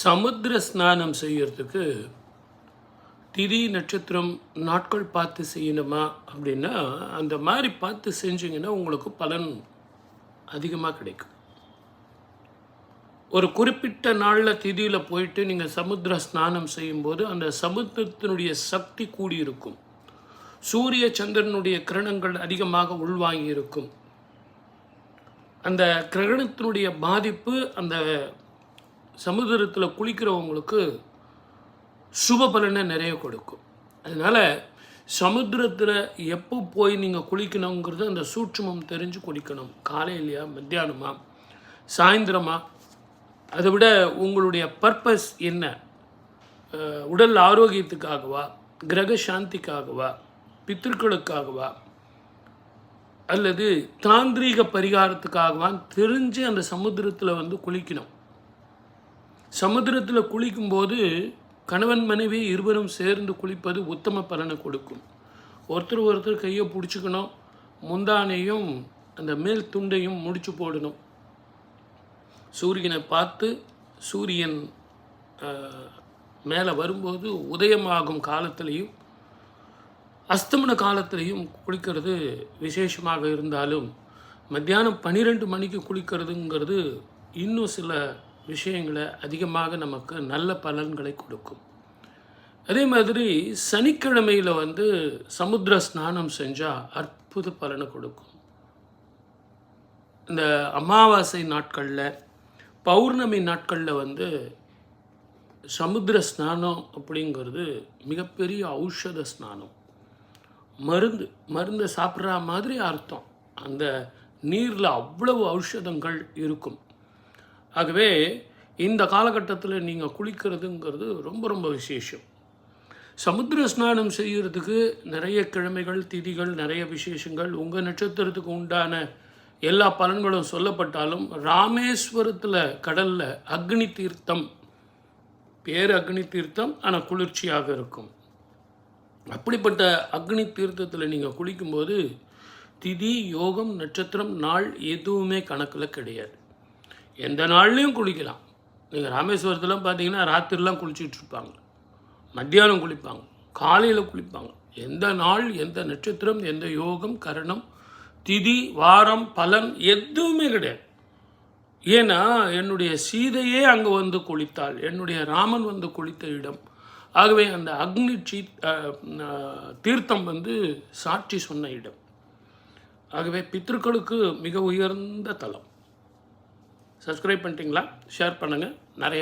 சமுத்திர ஸ்நானம் செய்யறதுக்கு திதி நட்சத்திரம் நாட்கள் பார்த்து செய்யணுமா அப்படின்னா அந்த மாதிரி பார்த்து செஞ்சிங்கன்னா உங்களுக்கு பலன் அதிகமாக கிடைக்கும். ஒரு குறிப்பிட்ட நாளில் திதியில் போயிட்டு நீங்கள் சமுத்திர ஸ்நானம் செய்யும்போது அந்த சமுத்திரத்தினுடைய சக்தி கூடியிருக்கும். சூரிய சந்திரனுடைய கிரணங்கள் அதிகமாக உள்வாங்கி இருக்கும் அந்த கிரகணத்தினுடைய பாதிப்பு அந்த சமுத்திரத்தில் குளிக்கிறவங்களுக்கு சுப பலனை நிறைய கொடுக்கும். அதனால் சமுத்திரத்தில் எப்போ போய் நீங்கள் குளிக்கணுங்கிறது அந்த சூட்சுமம் தெரிஞ்சு குளிக்கணும். காலையிலையா மத்தியானமா சாயந்தரமா? அதை விட உங்களுடைய பர்பஸ் என்ன? உடல் ஆரோக்கியத்துக்காகவா? கிரக சாந்திக்காகவா? பித்திருக்களுக்காகவா? அல்லது தாந்திரீக பரிகாரத்துக்காகவான்னு தெரிஞ்சு அந்த சமுத்திரத்தில் வந்து குளிக்கணும். சமுத்திரத்தில் குளிக்கும்போது கணவன் மனைவி இருவரும் சேர்ந்து குளிப்பது உத்தம பலனை கொடுக்கும். ஒருத்தர் ஒருத்தர் கையை பிடிச்சிக்கணும். முந்தானையும் அந்த மேல் துண்டையும் முடிச்சு போடணும். சூரியனை பார்த்து சூரியன் மேலே வரும்போது உதயமாகும் காலத்திலையும் அஸ்தமன காலத்திலையும் குளிக்கிறது விசேஷமாக இருந்தாலும் மத்தியானம் பன்னிரெண்டு மணிக்கு குளிக்கிறதுங்கிறது இன்னும் சில விஷயங்களை அதிகமாக நமக்கு நல்ல பலன்களை கொடுக்கும். அதே மாதிரி சனிக்கிழமையில் வந்து சமுத்திர ஸ்நானம் செஞ்சால் அற்புத பலனை கொடுக்கும். இந்த அமாவாசை நாட்களில் பௌர்ணமி நாட்களில் வந்து சமுத்திர ஸ்நானம் அப்படிங்கிறது மிகப்பெரிய ஔஷத ஸ்நானம். மருந்து மருந்தை சாப்பிட்ற மாதிரி அர்த்தம். அந்த நீரில் அவ்வளவு ஔஷதங்கள் இருக்கும். ஆகவே இந்த காலகட்டத்தில் நீங்கள் குளிக்கிறதுங்கிறது ரொம்ப ரொம்ப விசேஷம். சமுத்திர ஸ்நானம் செய்கிறதுக்கு நிறைய கிழமைகள் திதிகள் நிறைய விசேஷங்கள் உங்கள் நட்சத்திரத்துக்கு உண்டான எல்லா பலன்களும் சொல்லப்பட்டாலும் ராமேஸ்வரத்தில் கடலில் அக்னி தீர்த்தம் பேர் அக்னி தீர்த்தம் ஆனால் குளிர்ச்சியாக இருக்கும். அப்படிப்பட்ட அக்னி தீர்த்தத்தில் நீங்கள் குளிக்கும்போது திதி யோகம் நட்சத்திரம் நாள் எதுவுமே கணக்கில் கிடையாது. எந்த நாள்லையும் குளிக்கலாம். நீங்கள் ராமேஸ்வரத்தில் பார்த்தீங்கன்னா ராத்திரிலாம் குளிச்சுட்டு இருப்பாங்க. மத்தியானம் குளிப்பாங்க. காலையில் குளிப்பாங்க. எந்த நாள் எந்த நட்சத்திரம் எந்த யோகம் கரணம் திதி வாரம் பலன் எதுவுமே கிடையாது. ஏன்னா என்னுடைய சீதையே அங்கே வந்து குளித்தாள். என்னுடைய ராமன் வந்து குளித்த இடம். ஆகவே அந்த அக்னி சீ தீர்த்தம் வந்து சாட்சி சொன்ன இடம். ஆகவே பித்ருக்களுக்கு மிக உயர்ந்த தலம். சப்ஸ்கிரைப் பண்ணிட்டீங்களா? ஷேர் பண்ணுங்கள் நிறைய